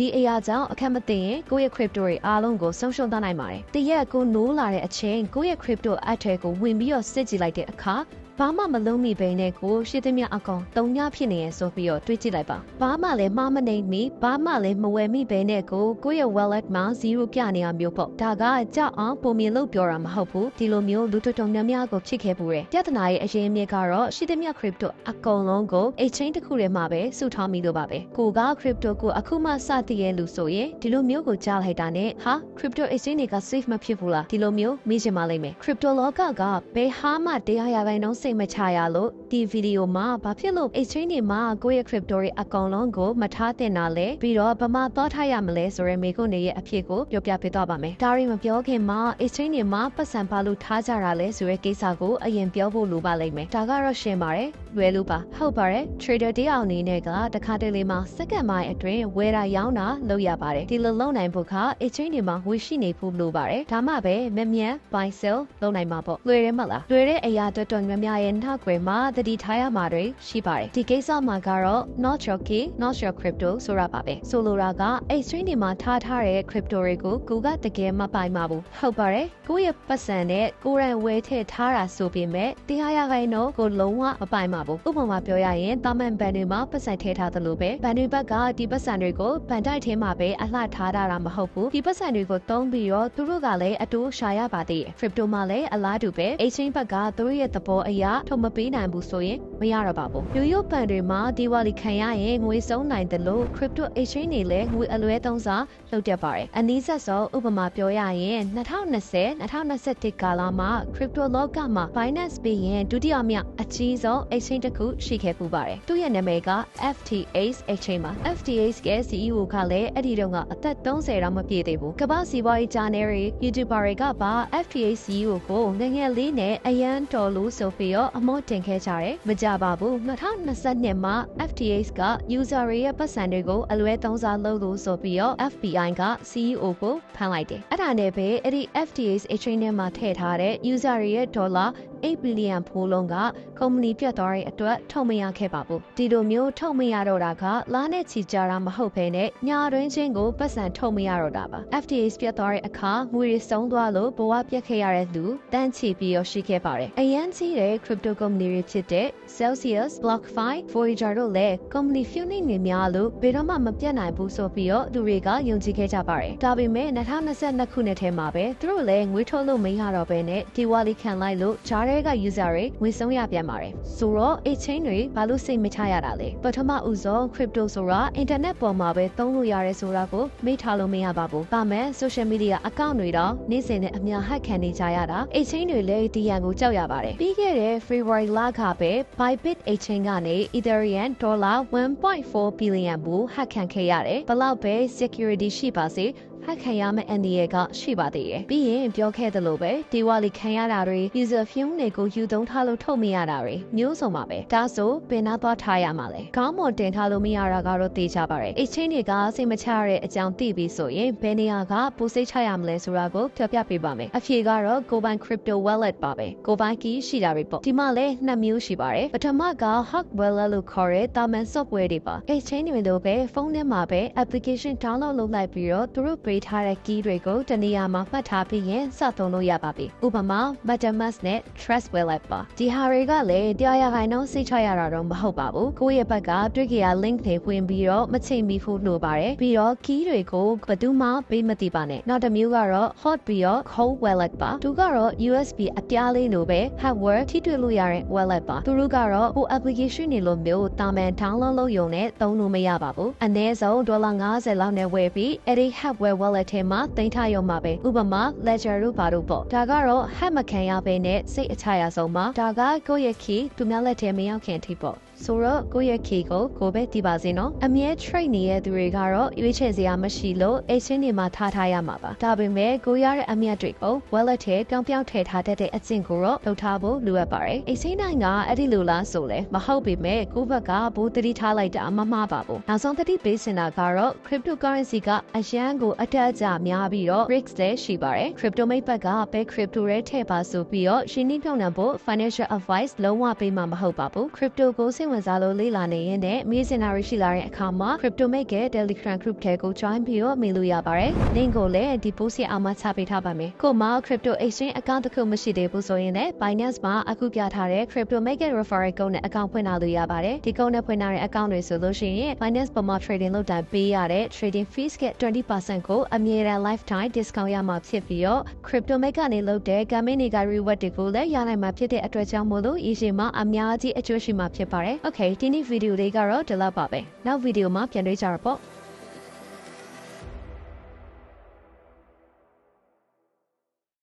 ဒီအရာကြောင့်အခက်မသိရင်ကိုယ့်ရဲ့ crypto တွေအားလုံးကိုဆုံးရှုံးသွားနိုင်ပါတယ်တရက်ကိုနိုးလာတဲ့အချိန်ကိုယ့်ရဲ့ crypto အထက်ကိုဝင်ပြီးတော့စစ်ကြည့်လိုက်တဲ့အခါ ဘာမှမလုံးမိဘဲနဲ့ကိုရှစ်သမျှအကောင်တုံညဖြစ်နေရဆိုပြီးတော့တွေးကြည့်လိုက်ပါဘာမှလည်းမမနိုင်မိဘာမှလည်းမဝယ်မိဘဲနဲ့ကိုကိုယ့်ရဲ့ wallet မှာ0ပြနေရမျိုးပေါ့ဒါကကြောက်အောင်ပုံမြင်လို့ပြောတာမဟုတ်ဘူးဒီလိုမျိုးလူတော်တော်များများကိုဖြစ်ခဲ့ပူတယ်ပြဿနာရဲ့အရင်မြစ်ကတော့ရှစ်သမျှ crypto အကုန်လုံးကို exchange တစ်ခုထဲမှာပဲစုထားမိလို့ပါပဲကိုက crypto ကိုအခုမှစတည်ရဲ့လူဆိုရင်ဒီလိုမျိုးကိုကြားလိုက်တာနဲ့ဟာ crypto exchange တွေက safe မဖြစ်ဘူးလားဒီလိုမျိုးမေးချင်ပါလိမ့်မယ် crypto လောကကဘယ်ဟာမှတရားရပိုင်းတော့စိတ်မချရလို့ဒီဗီဒီယိုမှာဘာဖြစ်လို့ exchange တွေမှာကိုယ့်ရဲ့ crypto တွေအကောင်လုံးကိုမထားတင်တာလဲပြီးတော့ဗမာသွားထားရမလဲဆိုရဲမိကုန်းတွေရဲ့အဖြစ်ကိုပြောပြပေးသွားပါမယ်ဒါရီမပြောခင်မှာ exchange တွေမှာပတ်စံပါလို့ထားကြတာလဲဆိုရဲကိစ္စကိုအရင်ပြောဖို့လိုပါလိမ့်မယ်ဒါကတော့ရှင်းပါတယ်လွယ်လို့ပါဟုတ်ပါတယ် trader တယောက်အနေနဲ့ကတခါတလေမှာစက္ကန့်ပိုင်းအတွင်းဝယ်တာရောင်းတာလုပ်ရပါတယ်ဒီလိုလုပ်နိုင်ဖို့က exchange တွေမှာဝယ်ရှိနေဖို့လိုပါတယ်ဒါမှပဲမမြန် buy sell လုပ်နိုင်မှာပေါ့လွယ်တယ်မလားလွယ်တဲ့အရာတော်တော်များများရဲ့နောက်ွယ်မှာတတိထားရမှာတွေရှိပါတယ်ဒီကိစ္စမှာကတော့ not your key not your crypto ဆိုတာပါပဲဆိုလိုတာက exchange တွေမှာထားထားတဲ့ crypto တွေကိုကိုကတကယ်မပိုင်ပါဘူးဟုတ်ပါတယ်ကိုယ့်ရဲ့ပတ်စံနဲ့ကိုယ်ရန်ဝယ်ထည့်ထားတာဆိုပေမဲ့တရားရခိုင်တော့ကိုလုံးဝမပိုင်ပါဘူးဥပမာပြောရရင်တာမန်ဘန်တွေမှာပတ်စံထည့်ထားသလိုပဲဘန်တွေဘက်ကဒီပတ်စံတွေကိုဘန်တိုက်ထဲမှာပဲအလှထားတာမဟုတ်ဘူးဒီပတ်စံတွေကိုသုံးပြီးတော့သူတို့ကလည်းအတူရှာရပါသေးတယ် crypto မှာလည်းအလားတူပဲ exchange ဘက်ကသူတို့ရဲ့သဘောအရာထုတ်မပေးနိုင်ဘူးဆိုရင်မရတော့ပါဘူး။ရိုးရိုးပန်တွေမှာဒီဝါလီခံရရင်ငွေဆုံးနိုင်တယ်လို့ crypto exchange တွေလည်းငွေအလွဲသုံးစားလုပ်တတ်ပါတယ်။အနည်းဆက်ဆုံးဥပမာပြောရရင်2020 2021ကာလမှာ crypto လောကမှာ Binance ပြီးရင်ဒုတိယမြောက်အကြီးဆုံး exchange တစ်ခုရှိခဲ့ပူပါတယ်။သူ့ရဲ့နာမည်က FTX exchange ပါ။ FTX ရဲ့ CEO ကလည်းအဲ့ဒီတော့ကအသက်30တောင်မပြည့်သေးဘူး။ကမ္ဘာစီးပွားရေး channel တွေ YouTuber တွေကပါ FTX CEO ကိုငငယ်လေးနဲ့အရန်တော်လို့ဆိုပြီးတော့အမောတင်ခဲ့ကြတယ်။မကြပါဘူး2022မှာ FTX က user တွေရဲ့ပတ်စံတွေကိုအလွဲသုံးစားလုပ်လို့ဆိုပြီးတော့ FBI က CEO ကိုဖမ်းလိုက်တယ်။အဲ့ဒါနဲ့ပဲအဲ့ဒီ FTX exchange ထဲမှာထည့်ထားတဲ့ user တွေရဲ့ဒေါ်လာ 8ဘီလီယံဖိုးလုံးကကုမ္ပဏီပြတ်သွားတဲ့အတွက်ထုတ်မရခဲ့ပါဘူးဒီလိုမျိုးထုတ်မရတော့တာကလားနဲ့ချီကြတာမဟုတ်ဘဲနဲ့ညာတွင်းချင်းကိုပတ်စံထုတ်မရတော့တာပါ FTX ပြတ်သွားတဲ့အခါငွေတွေစုံသွားလို့ဘဝပြတ်ခဲ့ရတဲ့လူတန်းချီပြီးရရှိခဲ့ပါတယ်အရန်ကြီးတဲ့ crypto company တွေဖြစ်တဲ့ Celsius, BlockFi, Voyager တို့လည်းကုမ္ပဏီ fueling တွေများလို့ဘယ်တော့မှမပြတ်နိုင်ဘူးဆိုပြီးတော့သူတွေကယုံကြည်ခဲ့ကြပါတယ်ဒါပေမဲ့2022ခုနှစ်ထဲမှာပဲသူတို့လည်းငွေထုတ်လို့မရတော့ဘဲနဲ့ဒီဝါလီခံလိုက်လို့ဂျားရဲက user တွေငွေဆုံးရပြန်ပါတယ်ဆိုတော့ exchange တွေဘာလို့စိတ်မချရတာလဲပထမဦးဆုံး crypto ဆိုတာ internet ပေါ်မှာပဲသုံးလို့ရတယ်ဆိုတာကိုမေ့ထားလို့မရပါဘူးဒါမဲ့ social media account တွေတော့နေ့စဉ်နဲ့အများ hack ခံနေကြရတာ exchange တွေလည်းဒီရန်ကိုကြောက်ရပါတယ်ပြီးခဲ့တဲ့ February လကပဲ Bybit exchange ကနေ Ethereum ဒေါ်လာ1.4 billion ဘူး hack ခံခဲ့ရတယ်ဘလောက်ပဲ security ရှိပါစေ ဟက်ခံရမယ့်အန်ဒီရဲ့ကရှိပါသေးတယ်။ပြီးရင်ပြောခဲ့သလိုပဲဒီဝါလီခံရတာတွေ user film တွေကိုယူသုံးထားလို့ထုတ်မရတာတွေမျိုးစုံပါပဲ။ဒါဆိုပင်နာသွားထားရမှာလေ။ခေါင်းမွန်တင်ထားလို့မရတာကတော့သိကြပါရဲ့။ exchange တွေကစိတ်မချရတဲ့အကြောင်းသိပြီးဆိုရင်ဘယ်နေရာကပိုစိတ်ချရမလဲဆိုတာကိုပြောပြပေးပါမယ်။အဖြေကတော့ Go Bank Crypto Wallet ပါပဲ။ Go Bank key ရှိတာတွေပေါ့။ဒီမှာလည်းနှစ်မျိုးရှိပါတယ်။ပထမက Hawk Wallet လို့ခေါ်တဲ့တာမန် software တွေပါ။ exchange တွေလိုပဲဖုန်းထဲမှာပဲ application download လုပ်လိုက်ပြီးတော့သူတို့ပေးထားတဲ့ key တွေကိုတနေရာမှာမှတ်ထားပြီးရင်စသုံးလို့ရပါပြီ။ဥပမာ MetaMask နဲ့ Trust Wallet ပါ။ဒီဟာတွေကလည်းတရားရခိုင်နှုန်းစိတ်ချရတာတော့မဟုတ်ပါဘူး။ကိုယ့်ရဲ့ဘက်ကတွေ့ကြရ link တွေဝင်ပြီးတော့မချိန်မီဖို့လိုပါတယ်။ပြီးတော့ key တွေကိုဘယ်သူမှပေးမသိပါနဲ့။နောက်တစ်မျိုးကတော့ hot ပြီးတော့ cold wallet ပါ။သူကတော့ USB အပြားလေးလိုပဲ hardware ထိတွေ့လို့ရတဲ့ wallet ပါ။သူတို့ကတော့ဟို application တွေလိုမျိုးတာမန် download လုပ်ရုံနဲ့သုံးလို့မရပါဘူး။အနည်းဆုံးဒေါ်လာ90လောက်နဲ့ဝယ်ပြီးအဲ့ဒီ hardware wallet ထဲမှာတင်ထားရုံမှာပဲဥပမာ ledger တို့ဘာတို့ပေါ့ဒါကတော့ hack မခံရဘဲနဲ့စိတ်အချရဆုံးပါဒါကကိုယ့်ရဲ့ key သူများလက်ထဲမရောက်ခင်ထိပေါ့ ဆိုတော့ကိုယ့်ရဲ့ key ကိုကိုပဲတည်ပါစေနော်အမြဲ trade နေတဲ့သူတွေကတော့ရွေးချယ်စရာမရှိလို့ exchange တွေမှာထားထားရမှာပါဒါပေမဲ့ကိုရတဲ့အမြတ်တွေကို wallet ထဲကောင်းပြောင်းထည့်ထားတတ်တဲ့အကျင့်ကိုတော့လုပ်ထားဖို့လိုအပ်ပါတယ် exchange တိုင်းကအဲ့ဒီလိုလားဆိုလဲမဟုတ်ပေမဲ့ကိုယ့်ဘက်ကဘူတတိထားလိုက်တာမမှားပါဘူးနောက်ဆုံးတတိပေးစင်တာကတော့ cryptocurrency ကအရန်ကိုအတက်အကျများပြီးတော့ risk လည်းရှိပါတယ် crypto မိတ်ဘက်ကဘယ် crypto ရဲထည့်ပါဆိုပြီးတော့ရှင်းနှိမ့်ပြောင်းနှံဖို့ financial advice လုံးဝပေးမှာမဟုတ်ပါဘူး crypto ကိုစိတ်တ်ဝင်စားလို့လေ့လာနေရင်နဲ့မေးစင်တာတွေရှိလာတဲ့အခါမှာ CryptoMate ရဲ့ Telegram group ထဲကို join ပြီးတော့မေးလို့ရပါတယ်။ link ကိုလည်းဒီ post ရဲ့အောက်မှာချပေးထားပါမယ်။ကို့မှာ crypto exchange account တစ်ခုမရှိသေးဘူးဆိုရင်လည်း Binance မှာအခုပြထားတဲ့ CryptoMate ရဲ့ referral code နဲ့ account ဖွင့်ထားလို့ရပါတယ်။ဒီ code နဲ့ဖွင့်ထားတဲ့ account တွေဆိုလို့ရှိရင် Binance ပေါ်မှာ trading လုပ်တာပေးရတဲ့ trading fees က20%ကိုအမြဲတမ်း lifetime discount ရမှာဖြစ်ပြီးတော့ CryptoMate ကနေလုပ်တဲ့ gaming တွေက reward တွေကိုလည်းရနိုင်မှာဖြစ်တဲ့အတွက်ကြောင့်မို့လို့ easy မှာအများကြီးအကျိုးရှိမှာဖြစ်ပါတယ်။ Okay ဒီနေ့ဗီဒီယိုလေးကတော့ဒီလောက်ပါပဲ။နောက်ဗီဒီယိုမှာပြန်တွေ့ကြတော့ပေါ့။